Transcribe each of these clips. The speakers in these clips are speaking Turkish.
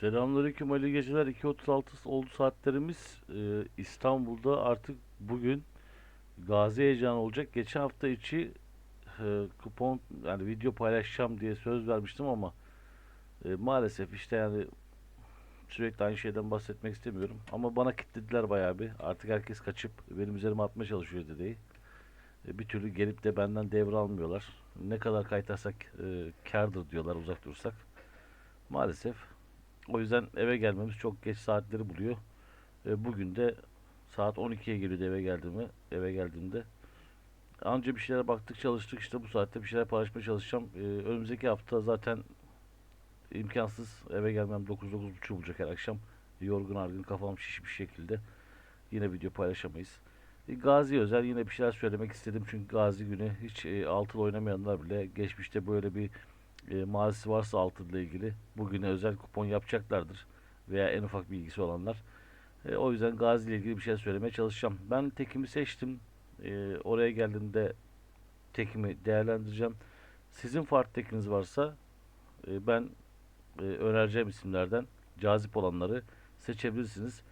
Selamünaleyküm Ali geceler 2.36 oldu saatlerimiz Ee, İstanbul'da artık bugün Gazi heyecanı olacak. Geçen hafta içi e, kupon yani video paylaşacağım diye söz vermiştim ama e, maalesef işte yani sürekli aynı şeyden bahsetmek istemiyorum. Ama bana kilitlediler bayağı bir. Artık herkes kaçıp benim üzerime atmaya çalışıyor dedeyi. E, bir türlü gelip de benden devralmıyorlar. Ne kadar kaytarsak e, kârdır diyorlar uzak durursak. Maalesef. O yüzden eve gelmemiz çok geç saatleri buluyor. E, bugün de saat 12'ye geliyordu eve geldiğimi, eve geldiğimde. Anca bir şeylere baktık, çalıştık. İşte bu saatte bir şeyler paylaşmaya çalışacağım. E, önümüzdeki hafta zaten imkansız. Eve gelmem 9-9.30 bulacak her akşam. Yorgun argın, kafam şişmiş şekilde. Yine video paylaşamayız. E, Gazi özel yine bir şeyler söylemek istedim. Çünkü Gazi günü hiç e, altılı oynamayanlar bile geçmişte böyle bir e, mazisi varsa altınla ilgili bugüne özel kupon yapacaklardır. Veya en ufak bir ilgisi olanlar. E, o yüzden Gazi ile ilgili bir şey söylemeye çalışacağım. Ben tekimi seçtim. E, oraya geldiğimde tekimi değerlendireceğim. Sizin farklı tekiniz varsa e, ben e, önereceğim isimlerden cazip olanları seçebilirsiniz.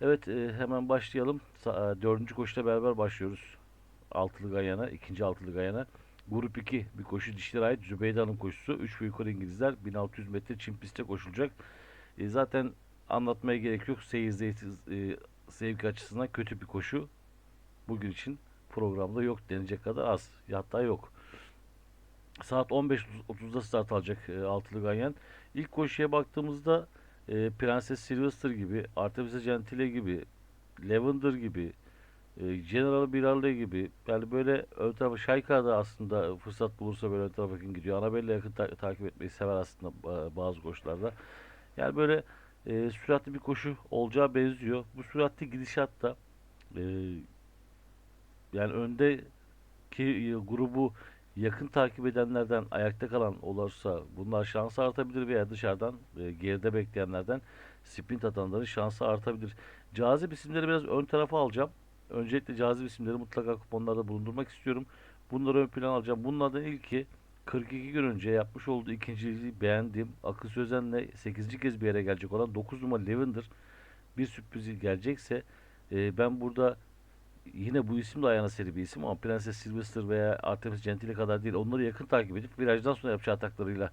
Evet e, hemen başlayalım. Sa- e, dördüncü koşuyla beraber başlıyoruz. Altılı Gayana, ikinci Altılı Gayana. Grup 2 bir koşu dişlere ait Zübeyde Hanım koşusu. 3 ve yukarı İngilizler 1600 metre çim pistte koşulacak. E, zaten anlatmaya gerek yok. Seyir e, zevki açısından kötü bir koşu. Bugün için programda yok denecek kadar az. Hatta yok. Saat 15.30'da start alacak e, Altılı Ganyan. İlk koşuya baktığımızda e, Prenses Sylvester gibi, Artemisia Gentile gibi, Lavender gibi, e, General Birarle gibi yani böyle ön tarafa Şayka da aslında fırsat bulursa böyle ön tarafa gidiyor. Anabella yakın ta- takip etmeyi sever aslında ba- bazı koşularda. Yani böyle e, süratli bir koşu olacağı benziyor. Bu süratli gidişatta e, yani öndeki e, grubu yakın takip edenlerden ayakta kalan olursa bunlar şansı artabilir veya dışarıdan e, geride bekleyenlerden sprint atanların şansı artabilir. Cazip isimleri biraz ön tarafa alacağım. Öncelikle cazip isimleri mutlaka kuponlarda bulundurmak istiyorum. Bunları ön plana alacağım. Bunlardan ilki 42 gün önce yapmış olduğu ikinciliği beğendiğim Akıl Sözen'le 8. kez bir yere gelecek olan 9 numara Lavender bir sürprizi gelecekse e, ben burada yine bu isim de ayağına seri bir isim ama Prenses Sylvester veya Artemis Gentile kadar değil. Onları yakın takip edip virajdan sonra yapacağı ataklarıyla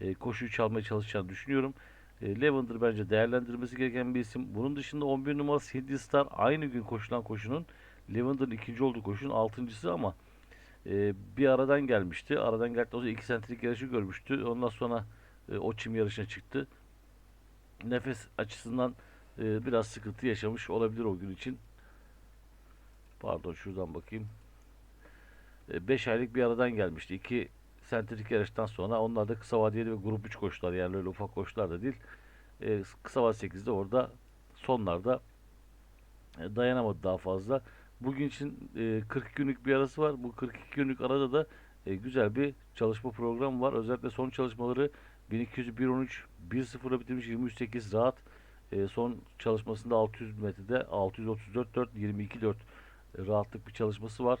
e, koşuyu çalmaya çalışacağını düşünüyorum. E, bence değerlendirilmesi gereken bir isim. Bunun dışında 11 numara Cindy Star aynı gün koşulan koşunun Lavender'ın ikinci olduğu koşunun altıncısı ama e, bir aradan gelmişti. Aradan geldikten sonra 2 sentrik yarışı görmüştü. Ondan sonra e, o çim yarışına çıktı. Nefes açısından e, biraz sıkıntı yaşamış olabilir o gün için. Pardon şuradan bakayım. 5 aylık bir aradan gelmişti. 2 sentetik yarıştan sonra onlar da kısa vadeli ve grup 3 koştular. Yani öyle ufak koşular da değil. E, kısa vade 8'de orada sonlarda e, dayanamadı daha fazla. Bugün için e, 40 günlük bir arası var. Bu 42 günlük arada da e, güzel bir çalışma programı var. Özellikle son çalışmaları 1201-13 1-0'a bitirmiş 23-8 rahat. E, son çalışmasında 600 metrede 634-4 22-4 rahatlık bir çalışması var.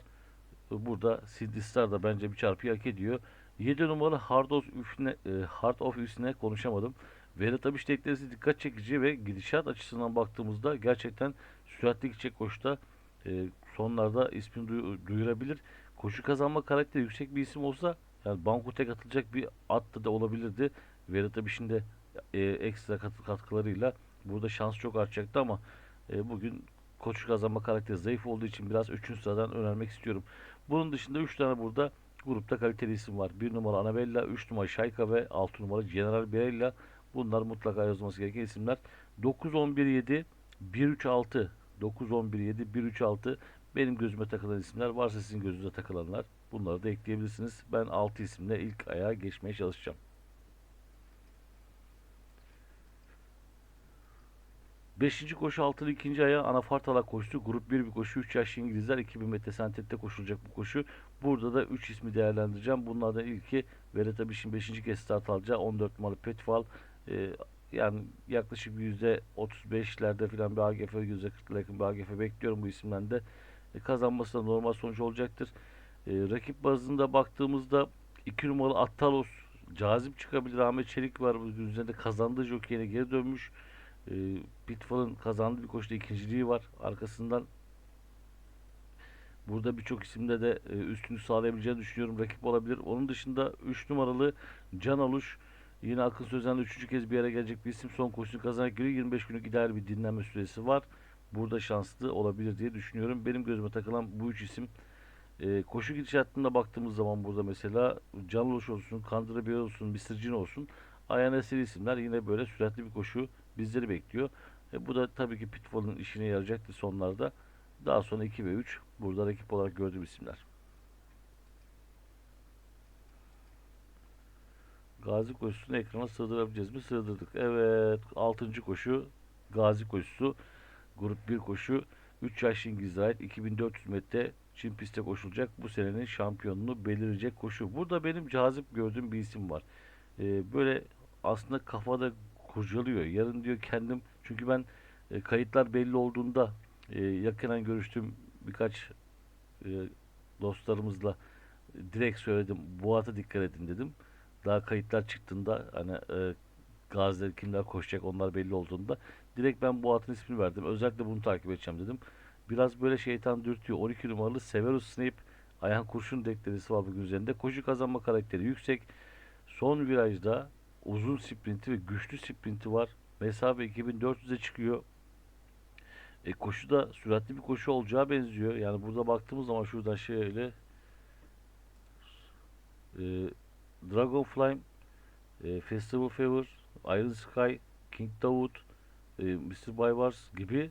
Burada Sid Star da bence bir çarpıyı hak ediyor. 7 numaralı Hard of Üfne, e, Hard of Üfne konuşamadım. Vedat Abiş teklerisi dikkat çekici ve gidişat açısından baktığımızda gerçekten süratli gidecek koşuda e, sonlarda ismini duyu- duyurabilir. Koşu kazanma karakteri yüksek bir isim olsa yani banko tek atılacak bir at da olabilirdi. Vedat Abiş'in de e, ekstra kat- katkılarıyla burada şans çok artacaktı ama e, bugün koşu kazanma karakteri zayıf olduğu için biraz 3. sıradan önermek istiyorum. Bunun dışında 3 tane burada grupta kaliteli isim var. 1 numara Anabella, 3 numara Şayka ve 6 numara General Birella. Bunlar mutlaka yazılması gereken isimler. 9-11-7, 1-3-6, 9-11-7, 1-3-6 benim gözüme takılan isimler. Varsa sizin gözünüze takılanlar bunları da ekleyebilirsiniz. Ben 6 isimle ilk ayağa geçmeye çalışacağım. Beşinci koşu altılı ikinci ayağı Anafartal'a koştu. Grup 1 bir koşu. 3 yaşlı İngilizler 2000 metre sentette koşulacak bu koşu. Burada da 3 ismi değerlendireceğim. Bunlardan ilki Vedat Abiş'in 5. kez start alacağı 14 numaralı Petfal. Ee, yani yaklaşık %35'lerde falan bir AGF, %40'lara yakın bir AGF bekliyorum bu isimden de. E, kazanması da normal sonuç olacaktır. E, rakip bazında baktığımızda 2 numaralı Attalos cazip çıkabilir. Ahmet Çelik var. Üzerinde kazandığı jokeyine geri dönmüş. E, Pitfall'ın kazandığı bir koşuda ikinciliği var. Arkasından Burada birçok isimde de e, üstünlük sağlayabileceğini düşünüyorum. Rakip olabilir. Onun dışında 3 numaralı Can Aluş yine Akın Sözen'le 3. kez bir yere gelecek bir isim. Son koşusunu kazanarak giriyor. 25 günlük ideal bir dinlenme süresi var. Burada şanslı olabilir diye düşünüyorum. Benim gözüme takılan bu üç isim e, koşu gidişatına baktığımız zaman burada mesela Can Aluş olsun, Kandıra bir olsun, Mr. Cin olsun. Ayağına eseri isimler yine böyle süratli bir koşu bizleri bekliyor. E, bu da tabii ki Pitfall'ın işine yarayacaktır sonlarda. Daha sonra 2 ve 3 burada rakip olarak gördüğüm isimler. Gazi koşusunu ekrana sığdırabileceğiz mi? Sığdırdık. Evet. 6. koşu Gazi koşusu. Grup 1 koşu. 3 yaş İngiliz'e ait 2400 metre Çin pistte koşulacak. Bu senenin şampiyonunu belirecek koşu. Burada benim cazip gördüğüm bir isim var. Ee, böyle aslında kafada kurcalıyor. Yarın diyor kendim çünkü ben e, kayıtlar belli olduğunda e, yakından görüştüğüm birkaç e, dostlarımızla direkt söyledim. Bu ata dikkat edin dedim. Daha kayıtlar çıktığında hani e, gaziler kimler koşacak onlar belli olduğunda direkt ben bu atın ismini verdim. Özellikle bunu takip edeceğim dedim. Biraz böyle şeytan dürtüyor. 12 numaralı Severus Snape ayağın kurşun deklaresi var bugün üzerinde. Koşu kazanma karakteri yüksek. Son virajda uzun sprinti ve güçlü sprinti var. Mesafe 2400'e çıkıyor. E, koşu da süratli bir koşu olacağı benziyor. Yani burada baktığımız zaman şuradan şöyle e, Dragonfly, e, Festival Fever, Iron Sky, King Dawood, e, Mr. Baybars gibi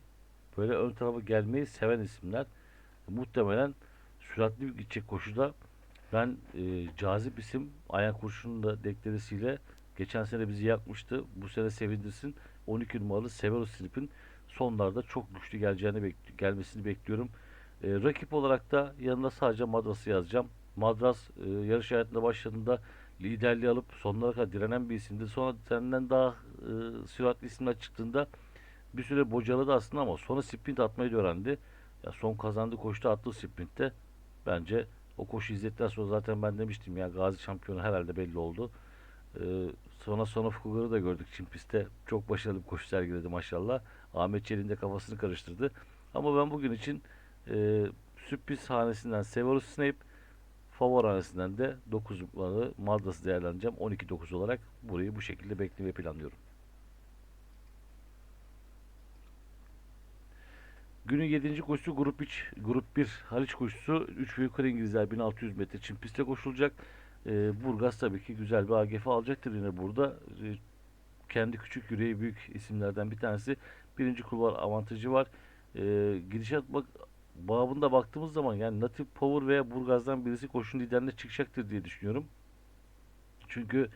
böyle ön tarafa gelmeyi seven isimler. E, muhtemelen süratli bir gidecek koşuda ben e, cazip isim ayak kurşunun da deklaresiyle geçen sene bizi yakmıştı. Bu sene sevindirsin. 12 numaralı Severus Snip'in sonlarda çok güçlü geleceğini bek gelmesini bekliyorum. E, rakip olarak da yanına sadece Madras'ı yazacağım. Madras e, yarış hayatında başladığında liderliği alıp sonlara kadar direnen bir isimdi. Sonra senden daha e, süratli isimler çıktığında bir süre bocaladı aslında ama sonra sprint atmayı da öğrendi. Ya son kazandığı koştu attığı sprintte bence o koşu izledikten sonra zaten ben demiştim ya Gazi şampiyonu herhalde belli oldu. Ee, sonra sonra Fukugar'ı da gördük Çin pistte. Çok başarılı bir koşu sergiledi maşallah. Ahmet Çelik'in de kafasını karıştırdı. Ama ben bugün için e, sürpriz hanesinden Severus Snape favori hanesinden de 9 numaralı Madras'ı değerlendireceğim. 12-9 olarak burayı bu şekilde beklemeyi planlıyorum. Günün 7. koşusu grup 3, grup 1 Haliç koşusu 3 ve yukarı İngilizler 1600 metre Çin pistte koşulacak. Ee, Burgaz tabii ki güzel bir AGF alacaktır yine burada. Ee, kendi küçük yüreği büyük isimlerden bir tanesi. Birinci kulvar avantajı var. Ee, gidişat bak babında baktığımız zaman yani Natif Power veya Burgaz'dan birisi koşun liderine çıkacaktır diye düşünüyorum. Çünkü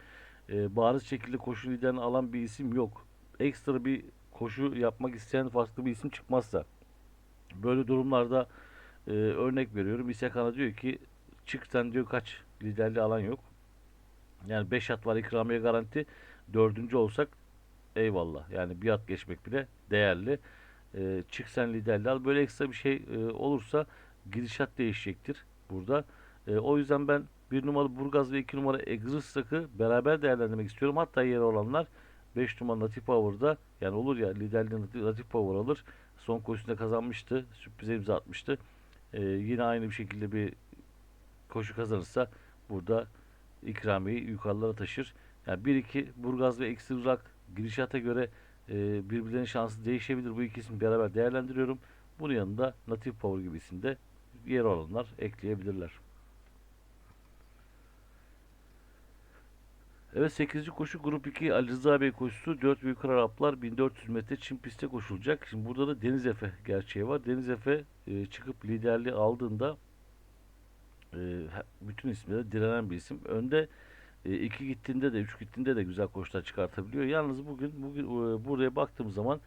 e, bariz şekilde koşu liderini alan bir isim yok. Ekstra bir koşu yapmak isteyen farklı bir isim çıkmazsa. Böyle durumlarda e, örnek veriyorum. İsekan'a diyor ki çık diyor kaç liderliği alan yok. Yani 5 at var ikramiye garanti. Dördüncü olsak eyvallah. Yani bir at geçmek bile değerli. E, çık sen liderliği al. Böyle ekstra bir şey e, olursa gidişat değişecektir burada. E, o yüzden ben bir numaralı Burgaz ve iki numara Exristak'ı beraber değerlendirmek istiyorum. Hatta yeri olanlar 5 numara Natif Power'da yani olur ya liderliği Natif Power alır. Son koşusunda kazanmıştı. Sürprize imza atmıştı. E, yine aynı bir şekilde bir koşu kazanırsa burada ikramiyi yukarılara taşır. Yani 1-2 Burgaz ve Eksi Uzak gidişata göre e, birbirlerinin şansı değişebilir. Bu ikisini beraber değerlendiriyorum. Bunun yanında Natif Power gibi isimde yer olanlar ekleyebilirler. Evet 8. koşu grup 2 Ali Rıza Bey koşusu 4 büyük Araplar 1400 metre Çin pistte koşulacak. Şimdi burada da Deniz Efe gerçeği var. Deniz Efe e, çıkıp liderliği aldığında e, bütün isimlere direnen bir isim. Önde e, iki gittiğinde de üç gittiğinde de güzel koşular çıkartabiliyor. Yalnız bugün bugün e, buraya baktığım zaman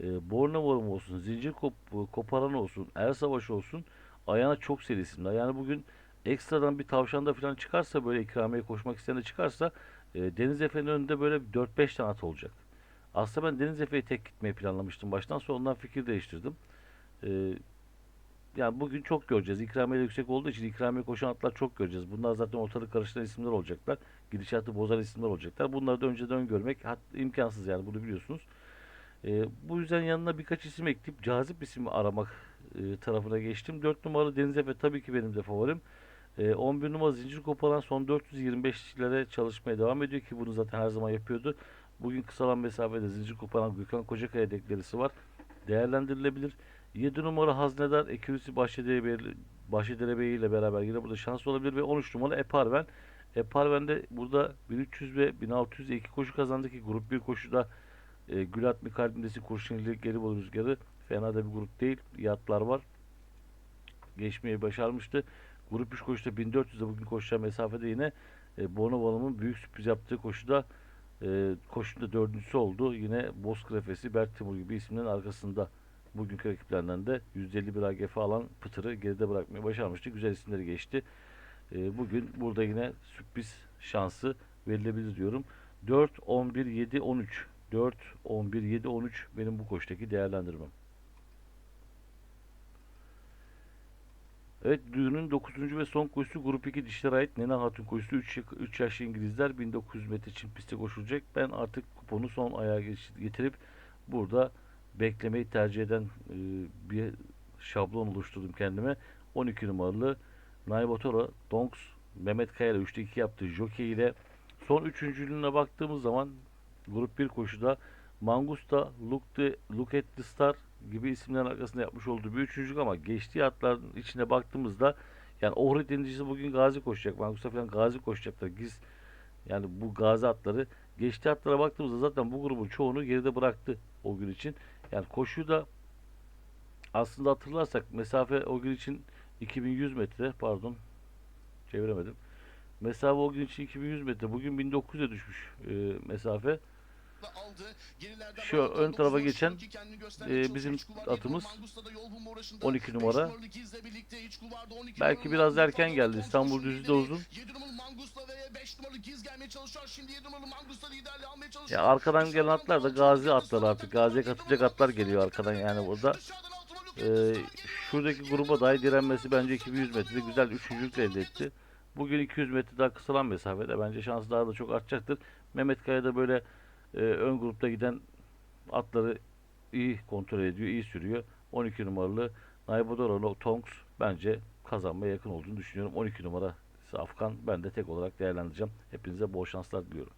e, Bornavor olsun, Zincir kop, Koparan olsun, Er Savaş olsun ayağına çok seri isimler. Yani bugün ekstradan bir tavşanda falan çıkarsa böyle ikramiye koşmak isteyen de çıkarsa e, Deniz Efe'nin önünde böyle 4-5 tane at olacak. Aslında ben Deniz Efe'yi tek gitmeyi planlamıştım baştan sonra ondan fikir değiştirdim. E, yani bugün çok göreceğiz. İkramiye yüksek olduğu için ikramiye koşan atlar çok göreceğiz. Bunlar zaten ortalık karıştıran isimler olacaklar. Gidişatı bozan isimler olacaklar. Bunları da önceden öngörmek hat, imkansız yani bunu biliyorsunuz. Ee, bu yüzden yanına birkaç isim ekleyip cazip isim aramak e, tarafına geçtim. 4 numaralı Deniz Efe tabii ki benim de favorim. Ee, 11 numara zincir koparan son 425'lere çalışmaya devam ediyor ki bunu zaten her zaman yapıyordu. Bugün kısalan mesafede zincir koparan Gökhan Kocakaya deklarisi var. Değerlendirilebilir. 7 numara Haznedar Ekürisi Bahçedere Bey ile beraber yine burada şans olabilir ve 13 numara Eparven. Eparven de burada 1300 ve 1600 iki koşu kazandı ki grup 1 koşuda e, Gülat Mikaldimdesi Kurşunlu Gelibolu Rüzgarı fena da bir grup değil. Yatlar var. Geçmeyi başarmıştı. Grup 3 koşuda 1400'de bugün koşacağı mesafede yine e, Bonovalım'ın büyük sürpriz yaptığı koşuda e, koşuda dördüncüsü oldu. Yine Bozkırefesi, Berk Timur gibi isimlerin arkasında bugünkü rakiplerinden de %51 AGF alan Pıtır'ı geride bırakmayı başarmıştı. Güzel isimleri geçti. E, bugün burada yine sürpriz şansı verilebilir diyorum. 4, 11, 7, 13. 4, 11, 7, 13 benim bu koştaki değerlendirmem. Evet düğünün 9. ve son koşusu Grup 2 dişlere ait Nena Hatun koşusu 3, 3 yaşlı İngilizler 1900 metre çim pistte koşulacak. Ben artık kuponu son ayağa getirip burada beklemeyi tercih eden e, bir şablon oluşturdum kendime. 12 numaralı Naibotora Donks Mehmet Kaya ile 3'te 2 yaptığı jockey ile son üçüncülüğüne baktığımız zaman grup 1 koşuda Mangusta, Look, the, Look at the Star gibi isimlerin arkasında yapmış olduğu bir üçüncülük ama geçtiği atların içine baktığımızda yani Ohrid denizcisi bugün Gazi koşacak. Mangusta falan Gazi koşacaklar. Giz yani bu Gazi atları geçtiği atlara baktığımızda zaten bu grubun çoğunu geride bıraktı o gün için. Yani koşuyu da aslında hatırlarsak mesafe o gün için 2100 metre pardon çeviremedim. Mesafe o gün için 2100 metre. Bugün 1900'e düşmüş e, mesafe. Şu ön tarafa geçen e, bizim atımız 12 numara. Belki biraz erken geldi. İstanbul düzü de uzun. Ya arkadan gelen atlar da Gazi atları artık. Gazi'ye katılacak atlar geliyor arkadan yani burada. Ee, şuradaki gruba dahi direnmesi bence 2100 metrede güzel üçüncülük elde etti. Bugün 200 metre daha kısalan mesafede bence şans daha da çok artacaktır. Mehmet Kaya da böyle e, ön grupta giden atları iyi kontrol ediyor, iyi sürüyor. 12 numaralı Naibodoro Tonks bence kazanmaya yakın olduğunu düşünüyorum. 12 numara Afgan ben de tek olarak değerlendireceğim. Hepinize bol şanslar diliyorum.